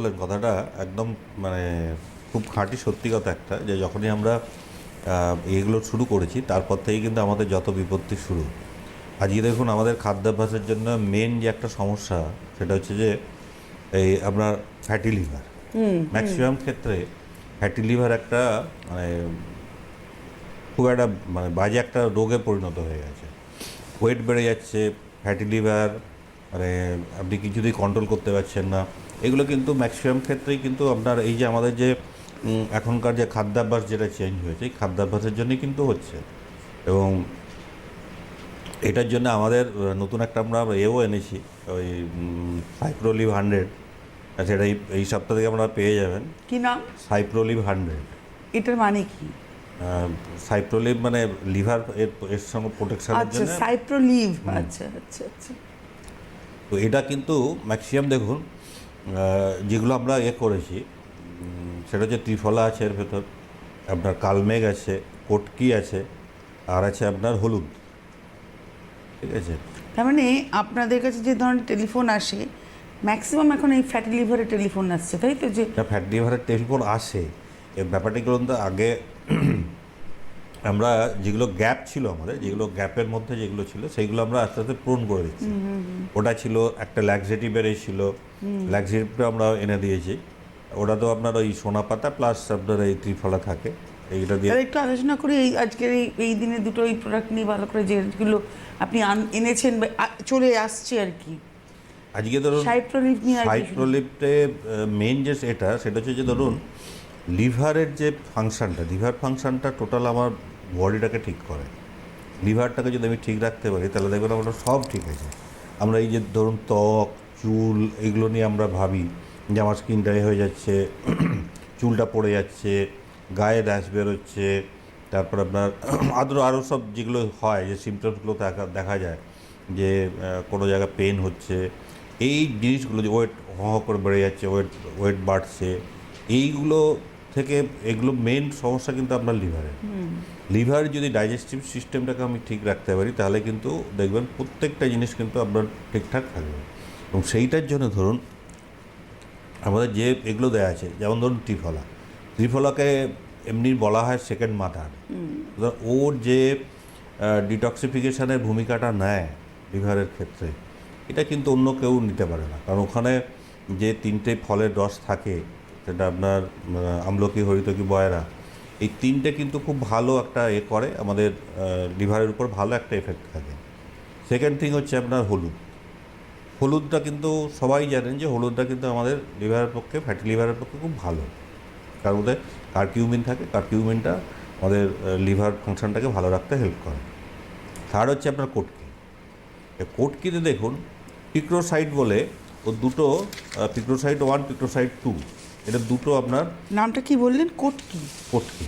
বললেন কথাটা একদম মানে খুব খাঁটি সত্যি কথা একটা যে যখনই আমরা এগুলো শুরু করেছি তারপর থেকেই কিন্তু আমাদের যত বিপত্তি শুরু। আজকে দেখুন আমাদের খাদ্যাভ্যাসের জন্য মেন যে একটা সমস্যা সেটা হচ্ছে যে এই আপনার ফ্যাটি লিভার ম্যাক্সিমাম ক্ষেত্রে ফ্যাটি লিভার একটা মানে খুব একটা মানে বাজে একটা রোগে পরিণত হয়ে গেছে। ওয়েট বেড়ে যাচ্ছে ফ্যাটি লিভার মানে আপনি কিছুতেই কন্ট্রোল করতে পারছেন না এগুলো কিন্তু ম্যাক্সিমাম ক্ষেত্রেই কিন্তু আপনার এই যে আমাদের যে এখনকার যে খাদ্যাভ্যাস যেটা চেঞ্জ হয়েছে এই খাদ্যাভ্যাসের জন্যই কিন্তু হচ্ছে। এবং এটার জন্য আমাদের নতুন একটা আমরা এও এনেছি ওই সাইপ্রোলিভ হান্ড্রেড সেটা এই- এই সপ্তাহ থেকে আপনারা পেয়ে যাবেন। কি নাম? সাইপ্রোলিভ হান্ড্রেড এটার মানে কি? সাইপ্রোলিভ মানে লিভার এর এর সঙ্গে প্রোটেকশনের আচ্ছা জন্য সাইপ্রোলিভ আচ্ছা আচ্ছা আচ্ছা। তো এটা কিন্তু ম্যাক্সিমাম দেখুন যেগুলো আমরা এ করেছি সেটা হচ্ছে ত্রিফলা আছে এর ভেতর আপনার কালমেঘ আছে কটকি আছে আর আছে আপনার হলুদ। ঠিক আছে? তার মানে আপনাদের কাছে যে ধরনের টেলিফোন আসে ম্যাক্সিমাম এখন এই ফ্যাটি লিভারের টেলিফোন আসছে তাই তো? যে ফ্যাট লিভারের টেলিফোন আসে। এর ব্যাপারটি কি বলুন তো আগে আমরা যেগুলো গ্যাপ ছিল আমাদের যেগুলো গ্যাপের মধ্যে যেগুলো ছিল সেইগুলো আমরা আস্তে আস্তে পূরণ করে দিচ্ছি। ওটা ছিল একটা ল্যাক্সেটিভের ছিল। ল্যাক্সেটিভটা আমরা এনে দিয়েছি। ওটা তো আপনার ওই সোনা পাতা প্লাস আপনার এই ত্রিফলা থাকে এইটা দিয়ে একটু আলোচনা করি এই আজকের এই এই দিনে দুটো এই প্রোডাক্ট নিয়ে ভালো করে যেগুলো আপনি এনেছেন বা চলে আসছে আর কি। আজকে ধরুন সাইপ্রোলিভ নিয়ে সাইপ্রোলিপটে মেন যে এটা সেটা হচ্ছে যে ধরুন লিভারের যে ফাংশনটা, লিভার ফাংশানটা টোটাল আমার বডিটাকে ঠিক করে। লিভারটাকে যদি আমি ঠিক রাখতে পারি, তাহলে দেখবেন আমরা সব ঠিক আছে আমরা এই যে ধরুন ত্বক, চুল, এগুলো নিয়ে আমরা ভাবি যে আমার স্কিন ড্রাই হয়ে যাচ্ছে, চুলটা পড়ে যাচ্ছে, গায়ে র্যাশ বেরোচ্ছে, তারপর আপনার আদৌ আরও সব যেগুলো হয়, যে সিমটমসগুলো দেখা দেখা যায়, যে কোনো জায়গায় পেন হচ্ছে, এই জিনিসগুলো যে ওয়েট হ করে বেড়ে যাচ্ছে ওয়েট ওয়েট বাড়ছে, এইগুলো থেকে এগুলো মেন সমস্যা কিন্তু আপনার লিভারের লিভার যদি ডাইজেস্টিভ সিস্টেমটাকে আমি ঠিক রাখতে পারি তাহলে কিন্তু দেখবেন প্রত্যেকটা জিনিস কিন্তু আপনার ঠিকঠাক থাকবে। এবং সেইটার জন্য ধরুন আমাদের যে এগুলো দেওয়া আছে যেমন ধরুন ত্রিফলা। ত্রিফলাকে এমনি বলা হয় সেকেন্ড মাথার ওর যে ডিটক্সিফিকেশানের ভূমিকাটা নেয় লিভারের ক্ষেত্রে এটা কিন্তু অন্য কেউ নিতে পারে না। কারণ ওখানে যে তিনটে ফলের রস থাকে সেটা আপনার আহ, আমলকি হরিতকি বয়রা এই তিনটে কিন্তু খুব ভালো একটা এ করে আমাদের লিভারের উপর ভালো একটা এফেক্ট থাকে। সেকেন্ড থিং হচ্ছে আপনার হলুদ। হলুদটা কিন্তু সবাই জানেন যে হলুদটা কিন্তু আমাদের লিভারের পক্ষে ফ্যাটি লিভারের পক্ষে খুব ভালো। তার মধ্যে কার্কিউমিন থাকে কার্কিউমিনটা আমাদের লিভার ফাংশনটাকে ভালো রাখতে হেল্প করে। থার্ড হচ্ছে আপনার কোটকি। কোটকিতে দেখুন পিক্রোসাইড বলে ও দুটো পিক্রোসাইড ওয়ান পিক্রোসাইড টু এটা দুটো আপনার নামটা কি বললেন? কোট কি কোটকি।